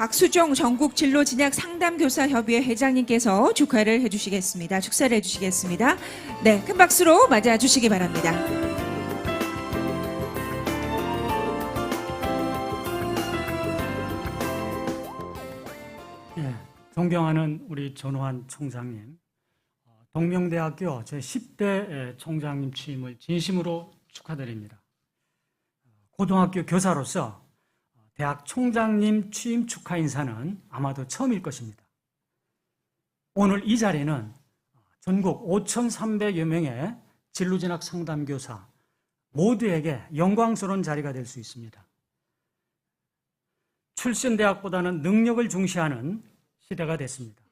박수종 전국 진로 진학 상담 교사 협의회 회장님께서 축하를 해주시겠습니다. 축사를 해주시겠습니다. 네, 큰 박수로 맞아 주시기 바랍니다. 예, 존경하는 우리 전호환 총장님, 어, 동명대학교 제 10대 총장님 취임을 진심으로 축하드립니다. 고등학교 교사로서 대학 총장님 취임 축하 인사는 아마도 처음일 것입니다. 오늘 이 자리는 전국 5,300여 명의 진로진학 상담교사 모두에게 영광스러운 자리가 될 수 있습니다. 출신 대학보다는 능력을 중시하는 시대가 됐습니다.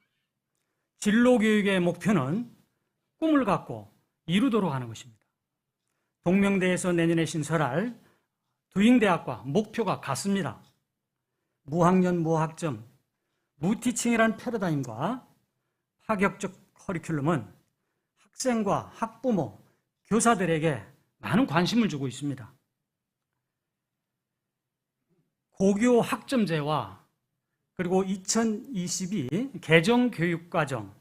진로 교육의 목표는 꿈을 갖고 이루도록 하는 것입니다. 동명대에서 내년에 신설할 두잉대학과 목표가 같습니다. 무학년 무학점, 무티칭이란 패러다임과 파격적 커리큘럼은 학생과 학부모, 교사들에게 많은 관심을 주고 있습니다. 고교 학점제와 그리고 2022 개정 교육과정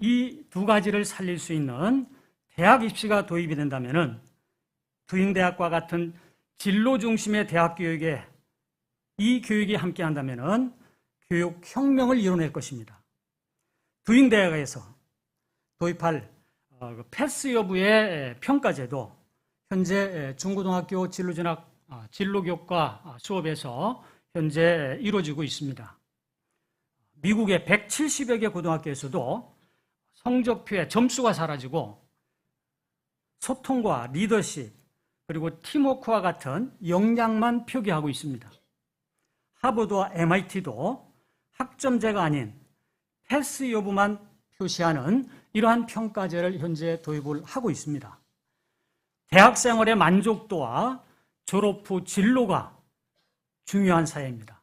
이 두 가지를 살릴 수 있는 대학 입시가 도입이 된다면 은 두잉대학과 같은 진로 중심의 대학 교육에 이 교육이 함께 한다면은 교육 혁명을 이뤄낼 것입니다. 두잉 대학에서 도입할 어, 그 패스 여부의 평가제도 현재 중고등학교 진로진학 아, 진로교과 아, 수업에서 현재 이루어지고 있습니다. 미국의 170여 개 고등학교에서도 성적표에 점수가 사라지고 소통과 리더십 그리고 팀워크와 같은 역량만 표기하고 있습니다. 하버드와 MIT도 학점제가 아닌 패스 여부만 표시하는 이러한 평가제를 현재 도입을 하고 있습니다. 대학 생활의 만족도와 졸업 후 진로가 중요한 사회입니다.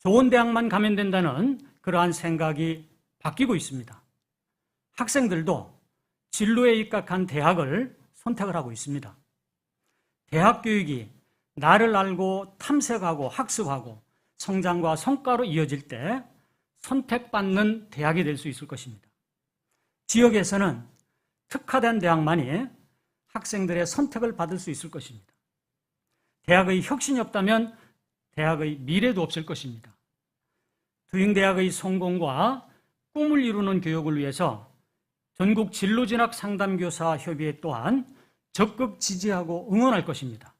좋은 대학만 가면 된다는 그러한 생각이 바뀌고 있습니다. 학생들도 진로에 입각한 대학을 선택을 하고 있습니다. 대학 교육이 나를 알고 탐색하고 학습하고 성장과 성과로 이어질 때 선택받는 대학이 될 수 있을 것입니다. 지역에서는 특화된 대학만이 학생들의 선택을 받을 수 있을 것입니다. 대학의 혁신이 없다면 대학의 미래도 없을 것입니다. 두잉대학의 성공과 꿈을 이루는 교육을 위해서 전국 진로진학 상담교사 협의회 또한 적극 지지하고 응원할 것입니다.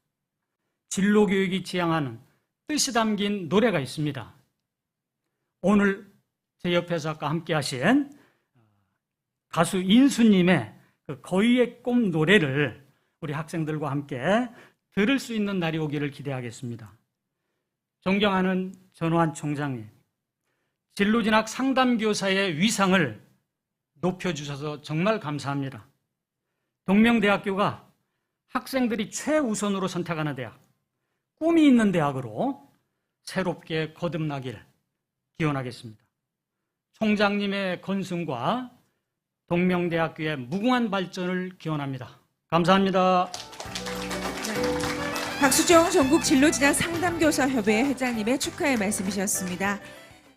진로교육이 지향하는 뜻이 담긴 노래가 있습니다. 오늘 제 옆에서 아까 함께 하신 가수 인수님의 그 거위의 꿈 노래를 우리 학생들과 함께 들을 수 있는 날이 오기를 기대하겠습니다. 존경하는 전호환 총장님, 진로진학 상담교사의 위상을 높여주셔서 정말 감사합니다. 동명대학교가 학생들이 최우선으로 선택하는 대학, 꿈이 있는 대학으로 새롭게 거듭나길 기원하겠습니다. 총장님의 건승과 동명대학교의 무궁한 발전을 기원합니다. 감사합니다. 박수종 전국 진로 진학 상담교사 협의회 회장님의 축하의 말씀이셨습니다.